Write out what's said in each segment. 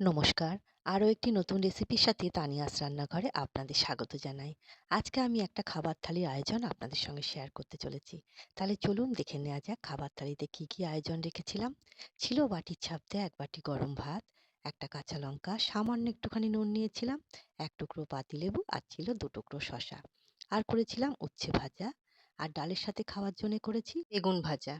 নমস্কার। আরও একটি নতুন রেসিপির সাথে তানিয়াস রান্নাঘরে আপনাদের স্বাগত জানাই। আজকে আমি একটা খাবার থালির আয়োজন আপনাদের সঙ্গে শেয়ার করতে চলেছি। তাহলে চলুন দেখে নেওয়া যাক খাবার থালিতে কী, কী আয়োজন রেখেছিলাম। ছিল বাটির ছাপতে এক বাটি গরম ভাত, একটা কাঁচা লঙ্কা, সামান্য একটুখানি নুন নিয়েছিলাম, এক টুকরো পাতিলেবু আর ছিল ২ টুকরো শসা। আর করেছিলাম উচ্ছে ভাজা আর ডালের সাথে খাওয়ার জন্যে করেছি বেগুন ভাজা।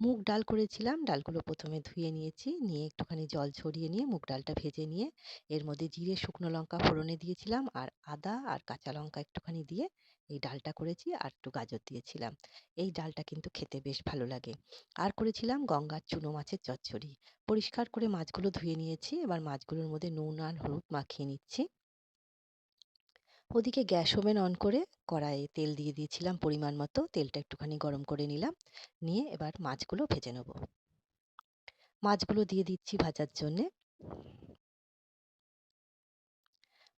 মুগ ডাল করেছিলাম। ডালগুলো প্রথমে ধুয়ে নিয়েছি। নিয়ে একটুখানি জল ছড়িয়ে নিয়ে মুগ ডালটা ভেজে নিয়ে এর মধ্যে জিরে, শুকনো লঙ্কা ফোড়নে দিয়েছিলাম আর আদা আর কাঁচা লঙ্কা একটুখানি দিয়ে এই ডালটা করেছি আর একটু গাজর দিয়েছিলাম। এই ডালটা কিন্তু খেতে বেশ ভালো লাগে। আর করেছিলাম গঙ্গার চুনো মাছের চচ্চড়ি। পরিষ্কার করে মাছগুলো ধুয়ে নিয়েছি। এবার মাছগুলোর মধ্যে নুন আর হলুদ মাখিয়ে নিচ্ছি। ওদিকে গ্যাস ওভেন অন করে কড়াইয়ে তেল দিয়ে দিয়েছিলাম পরিমাণ মতো। তেলটা একটুখানি গরম করে নিলাম। নিয়ে এবার মাছগুলো ভেজে নেব। মাছগুলো দিয়ে দিচ্ছি ভাজার জন্যে।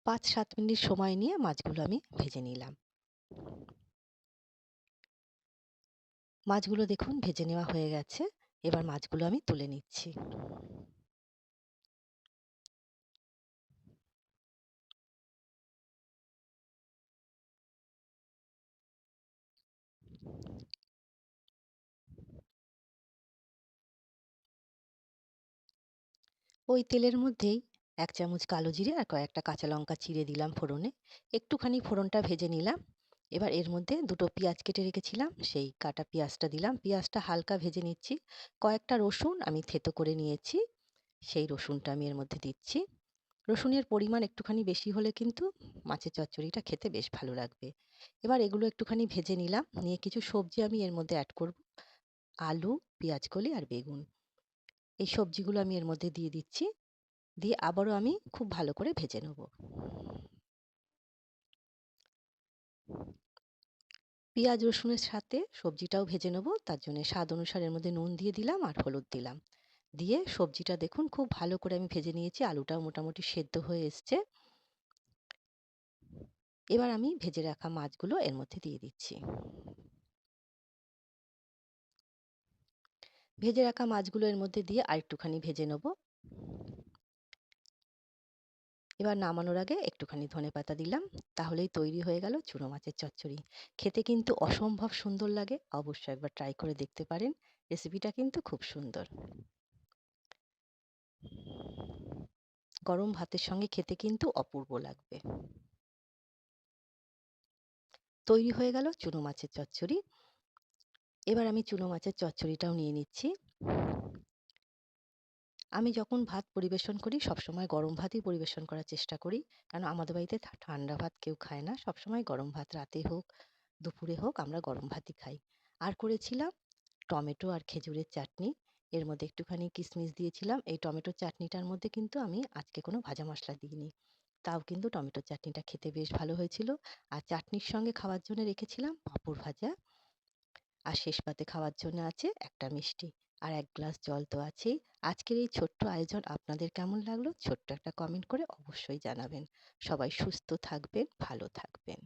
পাঁচ সাত মিনিট সময় নিয়ে মাছগুলো আমি ভেজে নিলাম। মাছগুলো দেখুন ভেজে নেওয়া হয়ে গেছে। এবার মাছগুলো আমি তুলে নিচ্ছি। ওই তেলের মধ্যেই এক চামচ কালো জিরে আর কয়েকটা কাঁচা লঙ্কা চিড়ে দিলাম ফোড়নে। একটুখানি ফোড়নটা ভেজে নিলাম। এবার এর মধ্যে দুটো পেঁয়াজ কেটে রেখেছিলাম। সেই কাটা পেঁয়াজটা দিলাম। পেঁয়াজটা হালকা ভেজে নিচ্ছি। কয়েকটা রসুন আমি থেতো করে নিয়েছি। সেই রসুনটা আমি এর মধ্যে দিচ্ছি। রসুনের পরিমাণ একটুখানি বেশি হলে কিন্তু মাছের চচ্চড়িটা খেতে বেশ ভালো লাগবে। এবার এগুলো একটুখানি ভেজে নিলাম। নিয়ে কিছু সবজি আমি এর মধ্যে অ্যাড করব। আলু, পেঁয়াজ, কলি আর বেগুন। এই সবজিগুলো আমি এর মধ্যে দিয়ে দিচ্ছি। দিয়ে আবারও আমি খুব ভালো করে ভেজে নেব। পেঁয়াজ, রসুনের সাথে সবজিটাও ভেজে নেব। তার জন্য স্বাদ অনুসারে এর মধ্যে নুন দিয়ে দিলাম আর হলুদ দিলাম। দিয়ে সবজিটা দেখুন খুব ভালো করে আমি ভেজে নিয়েছি, আলুটাও মোটামুটি সেদ্ধ হয়ে এসছে। এবার আমি ভেজে রাখা মাছগুলো এর মধ্যে দিয়ে দিচ্ছি। ভেজে রাখা মাছগুলো এর মধ্যে দিয়ে আরেকটুখানি ভেজে নেব। এবার নামানোর আগে একটুখানি ধনে পাতা দিলাম, তাহলেই তৈরি হয়ে গেল চুনো মাছের চচ্চড়ি। খেতে কিন্তু অসম্ভব সুন্দর লাগে, অবশ্যই একবার ট্রাই করে দেখতে পারেন, রেসিপিটা কিন্তু খুব সুন্দর। গরম ভাতের সঙ্গে খেতে কিন্তু অপূর্ব লাগবে। তৈরি হয়ে গেল চুনো মাছের চচ্চড়ি। এবার আমি চুনো মাছের চচ্চড়িটাও নিয়ে নিচ্ছি। আমি যখন ভাত পরিবেশন করি, সবসময় গরম ভাতই পরিবেশন করার চেষ্টা করি। কারণ আমাদের বাড়িতে ঠান্ডা ভাত কেউ খায় না। সবসময় গরম ভাত রাতে হোক, দুপুরে হোক, আমরা গরম ভাতই খাই। আর করেছিলাম টমেটো আর খেজুরের চাটনি। এর মধ্যে একটুখানি কিশমিশ দিয়েছিলাম। এই টমেটোর চাটনিটার মধ্যে কিন্তু আমি আজকে কোনো ভাজা মশলা দিইনি। তাও কিন্তু টমেটোর চাটনিটা খেতে বেশ ভালো হয়েছিল। আর চাটনির সঙ্গে খাওয়ার জন্য রেখেছিলাম পাঁপড় ভাজা। আর শেষ পাতে খাওয়ার জন্য আছে একটা মিষ্টি। আর এক গ্লাস জল তো আছেই। আজকের এই ছোট্ট আয়োজন আপনাদের কেমন লাগল? ছোট্ট একটা কমেন্ট করে অবশ্যই জানাবেন। সবাই সুস্থ থাকবেন, ভালো থাকবেন।